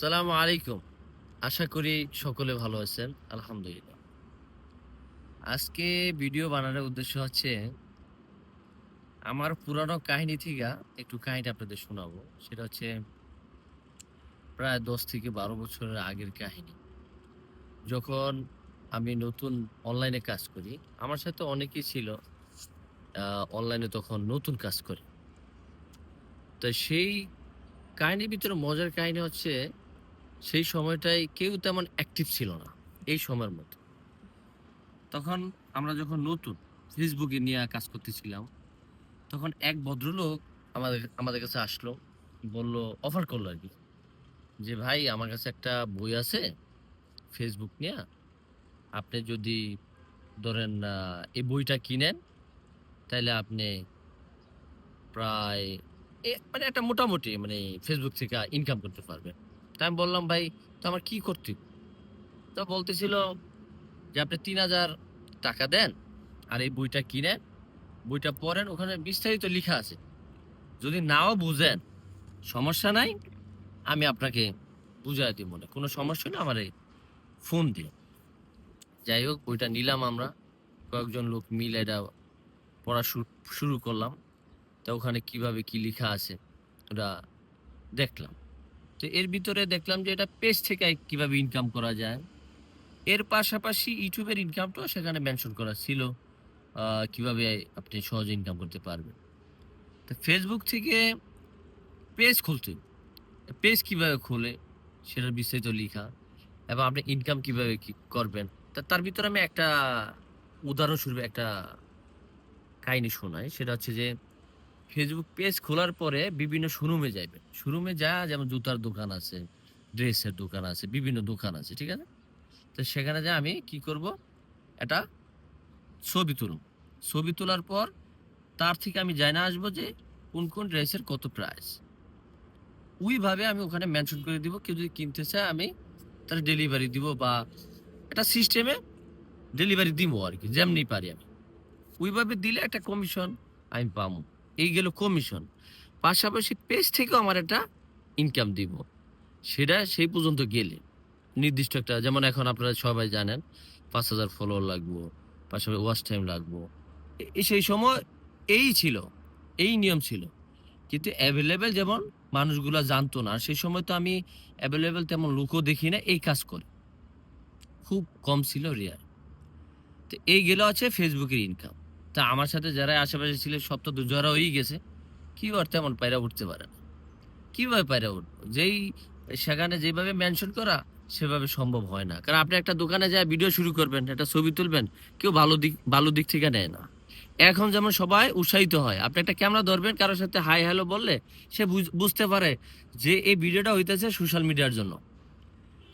আসসালামু আলাইকুম। আশা করি সকলে ভালো আছেন, আলহামদুলিল্লাহ। আজকে ভিডিও বানানোর উদ্দেশ্য হচ্ছে, আমার পুরানো কাহিনী থেকে একটু কাহিনী আপনাদের শোনাবো। সেটা হচ্ছে প্রায় দশ থেকে বারো বছরের আগের কাহিনী। যখন আমি নতুন অনলাইনে কাজ করি, আমার সাথে অনেকেই ছিল অনলাইনে তখন নতুন কাজ করে। তো সেই কাহিনীর ভিতরে মজার কাহিনী হচ্ছে সেই সময়টায় কেউ তেমন অ্যাক্টিভ ছিল না, এই সময়ের মতো তখন আমরা যখন নতুন ফেসবুকে নিয়ে কাজ করতেছিলাম, তখন এক ভদ্রলোক আমাদের আমাদের কাছে আসলো, বলল অফার করল আর কি, যে, ভাই, আমার কাছে একটা বই আছে ফেসবুক নিয়ে, আপনি যদি ধরেন এই বইটা কিনেন তাহলে আপনি প্রায় মানে একটা মোটামুটি মানে ফেসবুক থেকে ইনকাম করতে পারবে তা আমি বললাম, ভাই, তো আমার কি করতে? হবে?" তো বলতেছিল যে, আপনি তিন হাজার টাকা দেন আর এই বইটা কিনেন। বইটা পড়েন, ওখানে বিস্তারিত লেখা আছে। যদি নাও বুঝেন, সমস্যা নাই, আমি আপনাকে বুঝাই দিব মনে কোনো সমস্যা না আমার এই ফোন দিও যাই হোক, বইটা নিলাম আমরা। কয়েকজন লোক মিলে এটা পড়া শুরু করলাম। তা ওখানে কীভাবে কি লেখা আছে, ওটা দেখলাম। তো এর ভিতরে দেখলাম যে এটা পেজ থেকে কীভাবে ইনকাম করা যায়। এর পাশাপাশি ইউটিউবের ইনকামটাও সেখানে মেনশন করা ছিল কীভাবে আপনি সহজে ইনকাম করতে পারবেন। তো ফেসবুক থেকে পেজ খুলতে পেজ কীভাবে খোলে সেটার বিস্তারিত লেখা এবং আপনি ইনকাম কীভাবে কি করবেন, তা তার ভিতরে আমি একটা উদাহরণস্বরূপ একটা কাহিনী শোনাই। সেটা হচ্ছে যে ফেসবুক পেজ খোলার পরে বিভিন্ন শোরুমে যাইবেন। শোরুমে যা যেমন জুতার দোকান আছে ড্রেসের দোকান আছে, বিভিন্ন দোকান আছে, ঠিক আছে? তো সেখানে যা আমি কি করব? একটা ছবি তুলব। ছবি তোলার পর তার থেকে আমি জানা আসব যে কোন কোন ড্রেসের কত প্রাইস ওইভাবে আমি ওখানে মেনশন করে দিব, কেউ যদি কিনতে চায় আমি তার ডেলিভারি দিব বা একটা সিস্টেমে ডেলিভারি দিব আর কি যেমনি পারি আমি। ওইভাবে দিলে একটা কমিশন আমি পাবো। এই গেল কমিশন পাশাপাশি পেজ থেকেও আমার একটা ইনকাম দিব। সেটা সেই পর্যন্ত গেলে। নির্দিষ্ট একটা, যেমন এখন আপনারা সবাই জানেন, পাঁচ হাজার ফলোয়ার লাগবো, পাশাপাশি ওয়াচ টাইম লাগবো। সেই সময় এই ছিল, এই নিয়ম ছিল। কিন্তু অ্যাভেলেবেল যেমন মানুষগুলো জানতো না, সেই সময় তো আমি অ্যাভেলেবেল তেমন লোকও দেখি না, এই কাজ করে। খুব কম ছিল রেয়ার তো এই গেল আছে ফেসবুকের ইনকাম তা আমার সাথে যারা আশেপাশে ছিল সব তো দুজোয়ারা হয়েই গেছে। কি আর তেমন পায়রা উঠতে পারে না। কীভাবে পায়রা উঠবো যেই সেখানে যেভাবে মেনশন করা, সেভাবে সম্ভব হয় না। কারণ আপনি একটা দোকানে যায় ভিডিও শুরু করবেন, একটা ছবি তুলবেন, কেউ ভালো দিক ভালো দিক থেকে নেয় না। এখন যেমন সবাই উৎসাহিত হয়। আপনি একটা ক্যামেরা ধরবেন, কারোর সাথে হাই হ্যালো বললে সে বুঝ- বুঝতে পারে যে এই ভিডিওটা হইতেছে সোশ্যাল মিডিয়ার জন্য।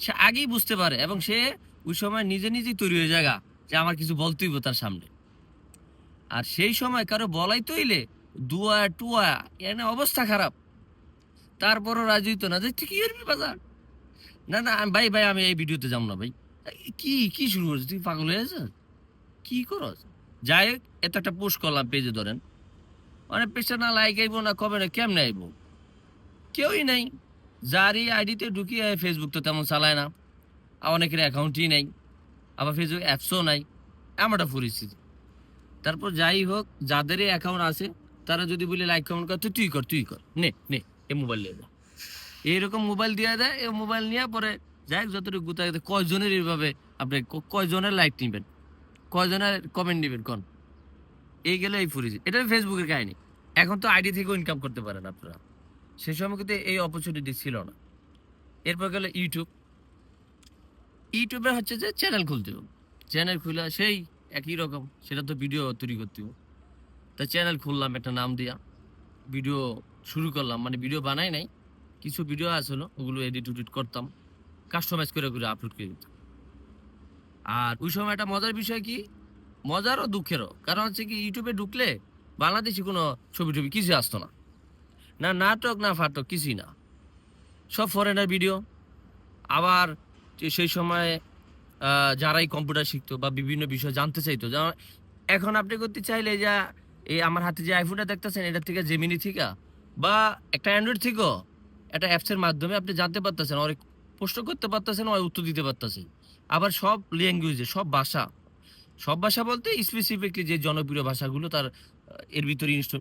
সে আগেই বুঝতে পারে এবং সে ওই সময় নিজে নিজেই তৈরি হয়ে জায়গা যে আমার কিছু বলতেই হবে তার সামনে। আর সেই সময় কারও বলাই তৈলে দুয়া, টুয়া এনে অবস্থা খারাপ। তারপরও রাজি হইতো না যে, তুই কি করবি বাজার? না না ভাই ভাই, আমি এই ভিডিওতে যাব না, ভাই। কি কি শুরু করছিস তুই পাগল হয়ে আছিস কি করস? যাই হোক এত একটা পোস্ট করলাম পেজে ধরেন। মানে পেজটা না লাইক আইবো, না কবে না কেমনে আইবো? কেউই নাই। যারই আইডিতে ঢুকিয়ে ফেসবুক তো তেমন চালায় না। অনেকের অ্যাকাউন্টই নেই। আবার ফেসবুক অ্যাপসও নাই। এমন একটা পরিস্থিতি। তারপর যাই হোক যাদের অ্যাকাউন্ট আছে, তারা যদি বলে লাইক কমেন্ট কর, তুই তুই কর তুই কর। নে নে, এ মোবাইল দিয়ে দে এইরকম মোবাইল দিয়ে দেয় এই মোবাইল নিয়ে পরে যাই হোক, যতটুকু গুতা কয়জনের এইভাবে আপনি কয়জনের লাইক নিবেন? কয়জনের কমেন্ট নিবেন? কোন? এই গেলে এই পরিস্থিতি এটা ফেসবুকের কাহিনী। এখন তো আইডি থেকেও ইনকাম করতে পারেন আপনারা। সে সময় কিন্তু এই অপরচুনিটি ছিল না। এরপর গেল ইউটিউব ইউটিউবে হচ্ছে যে চ্যানেল খুলতে হবে। চ্যানেল খুলে সেই একই রকম, সেটা তো ভিডিও তৈরি করতে হবে। তা চ্যানেল খুললাম, একটা নাম দিয়া ভিডিও শুরু করলাম মানে ভিডিও বানাই নাই, কিছু ভিডিও আসলো ওগুলো এডিট উডিট করতাম কাস্টমাইজ করে করে আপলোড করে দিতাম। আর ওই সময় একটা মজার বিষয় কি, মজারও দুঃখেরও, কারণ হচ্ছে কি ইউটিউবে ঢুকলে বাংলাদেশি কোনো ছবি টবি কিছু আসতো না। না নাটক, না ফাটক, কিছুই না। সব ফরেনার ভিডিও আবার সেই সময় যারাই কম্পিউটার শিখতো বা বিভিন্ন বিষয় জানতে চাইতো। যেমন এখন আপনি করতে চাইলে যা, এই আমার হাতে যে আইফোনটা দেখতেছেন, এটার থেকে জেমিনি থেকে বা একটা অ্যান্ড্রয়েড থেকেও একটা অ্যাপসের মাধ্যমে আপনি জানতে পারতেছেন, অনেক প্রশ্ন করতে পারতেছেন হয় উত্তর দিতে পারতেছেন। আবার সব ল্যাঙ্গুয়েজে সব ভাষা সব ভাষা বলতে স্পেসিফিকলি যে জনপ্রিয় ভাষাগুলো তার এর ভিতরে ইনস্টল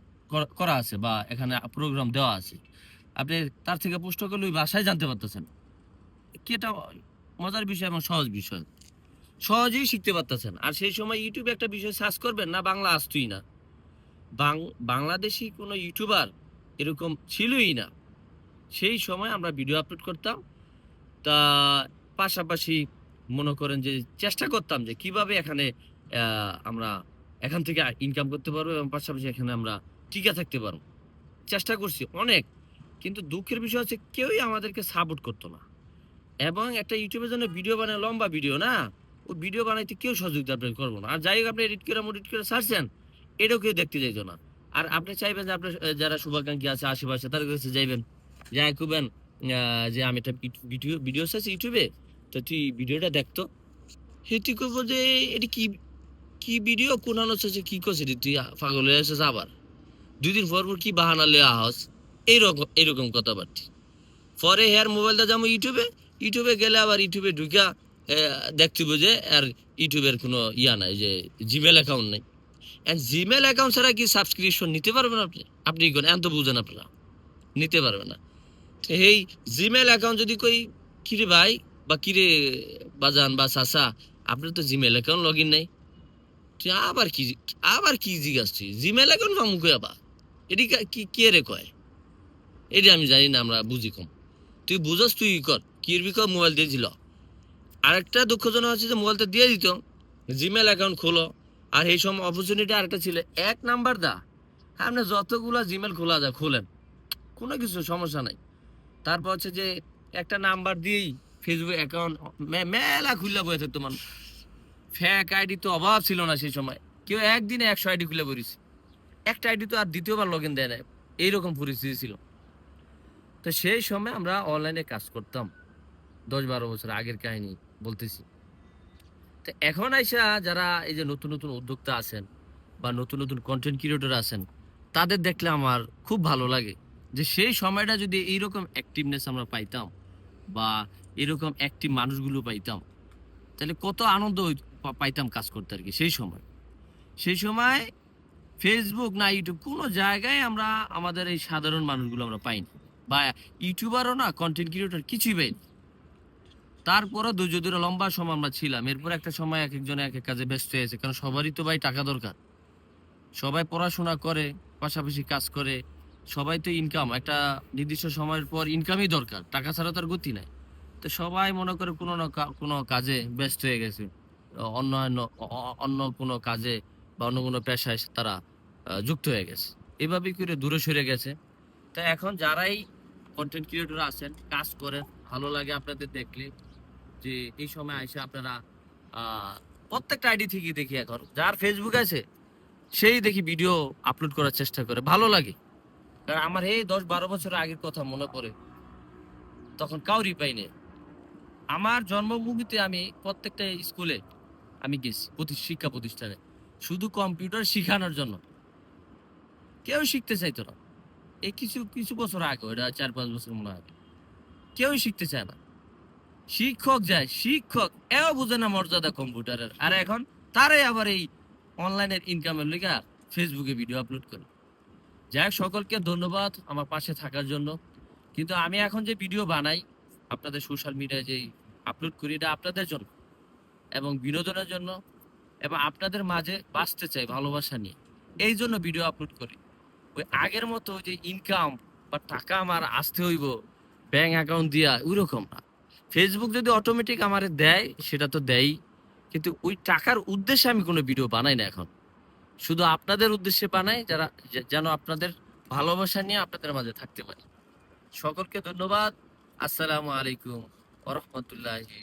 করা আছে বা এখানে প্রোগ্রাম দেওয়া আছে। আপনি তার থেকে প্রশ্ন করলে ওই ভাষায় জানতে পারতেছেন। কি এটা মজার বিষয় এবং সহজ বিষয়। সহজেই শিখতে পারতেছেন। আর সেই সময় ইউটিউবে একটা বিষয় সার্চ করবেন না, বাংলা আসতোই না। বাং- বাংলাদেশি কোনো ইউটিউবার এরকম ছিলই না। সেই সময় আমরা ভিডিও আপলোড করতাম। তা পাশাপাশি মনে করেন যে চেষ্টা করতাম যে কীভাবে এখানে আমরা এখান থেকে ইনকাম করতে পারব এবং পাশাপাশি এখানে আমরা টিকে থাকতে পারব। চেষ্টা করছি অনেক। কিন্তু দুঃখের বিষয় হচ্ছে কেউই আমাদেরকে সাপোর্ট করতো না। এবং একটা ইউটিউবের জন্য ভিডিও বানায়, লম্বা ভিডিও না? ওই ভিডিও বানাইতে কেউ সহযোগিতা আপনি করব না। আর যাই হোক, আপনি এডিট করে এডিট করে ছাড়ছেন, এটাও কেউ দেখতে যাইতো না। আর আপনি চাইবেন যে আপনার যারা শুভাকাঙ্ক্ষী আছে, আশেপাশে, তাদের কাছে যাইবেন। যাই কুবেন যে আমি একটা ভিডিও ভিডিও আছে ইউটিউবে, তো তুই ভিডিওটা দেখতো হে, তুই করব যে এটি কি কি ভিডিও কোন হচ্ছে কি করছে তুই, পাগল হয়ে আসছিস আবার? দুই দিন পর পর কি বাহানা লে আহস? এইরকম এইরকম কথাবার্তা। পরে হেয়ার মোবাইলটা যাব ইউটিউবে ইউটিউবে গেলে আবার ইউটিউবে ঢুকা দেখতে বুঝে আর ইউটিউবের কোনো ইয়া নাই, যে জিমেল অ্যাকাউন্ট নেই। এন্ড জিমেল অ্যাকাউন্ট ছাড়া কি সাবস্ক্রিপশন নিতে পারবেন আপনি? আপনি কি করেন? এত বুঝেন আপনারা। নিতে পারবেন না। এই জিমেল অ্যাকাউন্ট যদি কই, কিরে ভাই বা কিরে বাজান বা চাচা, আপনার তো জিমেল অ্যাকাউন্ট লগ ইন নেই। তুই আবার কি আবার কি জিজ্ঞাস তুই জিমেল অ্যাকাউন্ট পামু কই আবার? এটি কি, কে রে কয়? এটি আমি জানি না, আমরা বুঝি কম। তুই বুঝস, তুই কর। কি কর মোবাইল দিয়েছিল। আরেকটা দুঃখজনক হচ্ছে যে মোবাইলটা দিয়ে দিত। জিমেল অ্যাকাউন্ট খোলো। আর এই সময় অপরচুনিটি আরেকটা ছিল। এক নাম্বার দা। আপনি যতগুলা জিমেল খোলা যায়, খোলেন। কোনো কিছু সমস্যা নাই। তারপর হচ্ছে যে একটা নাম্বার দিয়েই ফেসবুক অ্যাকাউন্ট মেলা খুললা বয়ে থাকতো মানুষ। ফ্যাক আইডি তো অভাব ছিল না সেই সময়। কেউ একদিনে একশো আইডি খুলে পড়েছে একটা আইডি তো আর দ্বিতীয়বার লগ ইন দেয় না এইরকম পরিস্থিতি ছিল। তো সেই সময় আমরা অনলাইনে কাজ করতাম। দশ বারো বছর আগের কাহিনী বলতেছি। তো এখন আইসা যারা এই যে নতুন নতুন উদ্যোক্তা আছেন বা নতুন নতুন কন্টেন্ট ক্রিয়েটর আছেন, তাদের দেখলে আমার খুব ভালো লাগে যে সেই সময়টা যদি এইরকম অ্যাক্টিভনেস আমরা পাইতাম বা এরকম অ্যাক্টিভ মানুষগুলো পাইতাম, তাহলে কত আনন্দ পাইতাম কাজ করতে আর কি সেই সময়। সেই সময় ফেসবুক না ইউটিউব কোনো জায়গায় আমরা আমাদের এই সাধারণ মানুষগুলো আমরা পাইনি বা ইউটিউবারও না কন্টেন্ট ক্রিয়েটর কিছুই পাইনি। তারপরও ধৈর্য ধরে লম্বা সময় আমরা ছিলাম। এরপর একটা সময় এক একজন এক এক কাজে ব্যস্ত হয়েছে কারণ সবারই তো ভাই টাকা দরকার। সবাই পড়াশোনা করে, পাশাপাশি কাজ করে, সবাই তো ইনকাম একটা নির্দিষ্ট সময়ের পর ইনকামই দরকার, টাকা ছাড়া তার গতি নাই। তো সবাই মনে করে কোনো না কোনো কাজে ব্যস্ত হয়ে গেছে। অন্য অন্য- কোনো কাজে বা অন্য কোনো পেশায় তারা যুক্ত হয়ে গেছে। এভাবেই করে দূরে সরে গেছে। তো এখন যারাই কন্টেন্ট ক্রিয়েটর আছেন, কাজ করেন, ভালো লাগে আপনাদের দেখলে। যে এই সময় এসে আপনারা প্রত্যেকটা আইডি থেকে দেখি এখন। যার ফেসবুক আছে, সেই দেখি ভিডিও আপলোড করার চেষ্টা করে। ভালো লাগে। কারণ আমার এই দশ বারো বছর আগের কথা মনে পড়ে। তখন কাউরি পাইনি আমার জন্মভূমিতে আমি প্রত্যেকটা স্কুলে আমি গেছি, প্রতি, শিক্ষা প্রতিষ্ঠানে। শুধু কম্পিউটার শেখানোর জন্য। কেউ শিখতে চাইতো না। এই কিছু কিছু বছর আগে ওটা চার পাঁচ বছর মনে হয়। কেউই শিখতে চায় না। শিক্ষক যায়, শিক্ষক, এও বুঝে না মর্যাদা কম্পিউটারের। আর এখন তারাই আবার এই অনলাইনের ইনকামের লেগা ফেসবুকে ভিডিও আপলোড করে। যাই সকলকে ধন্যবাদ আমার পাশে থাকার জন্য। কিন্তু আমি এখন যে ভিডিও বানাই, আপনাদের সোশ্যাল মিডিয়ায় যে আপলোড করি, এটা আপনাদের জন্য এবং বিনোদনের জন্য এবং আপনাদের মাঝে বাঁচতে চাই, ভালোবাসা নিয়ে। এই জন্য ভিডিও আপলোড করি। ওই আগের মতো যে ইনকাম বা টাকা আমার আসতে হইব ব্যাংক অ্যাকাউন্ট দিয়া ওই রকম না। ফেসবুক যদি অটোমেটিক আমার দেয়, সেটা তো দেয় কিন্তু ওই টাকার উদ্দেশ্যে আমি কোনো ভিডিও বানাই না এখন। শুধু আপনাদের উদ্দেশ্যে বানাই, যারা যেন আপনাদের ভালোবাসা নিয়ে আপনাদের মাঝে থাকতে পারি। সকলকে ধন্যবাদ। আসসালামু আলাইকুম ওরহমতুল্লাহি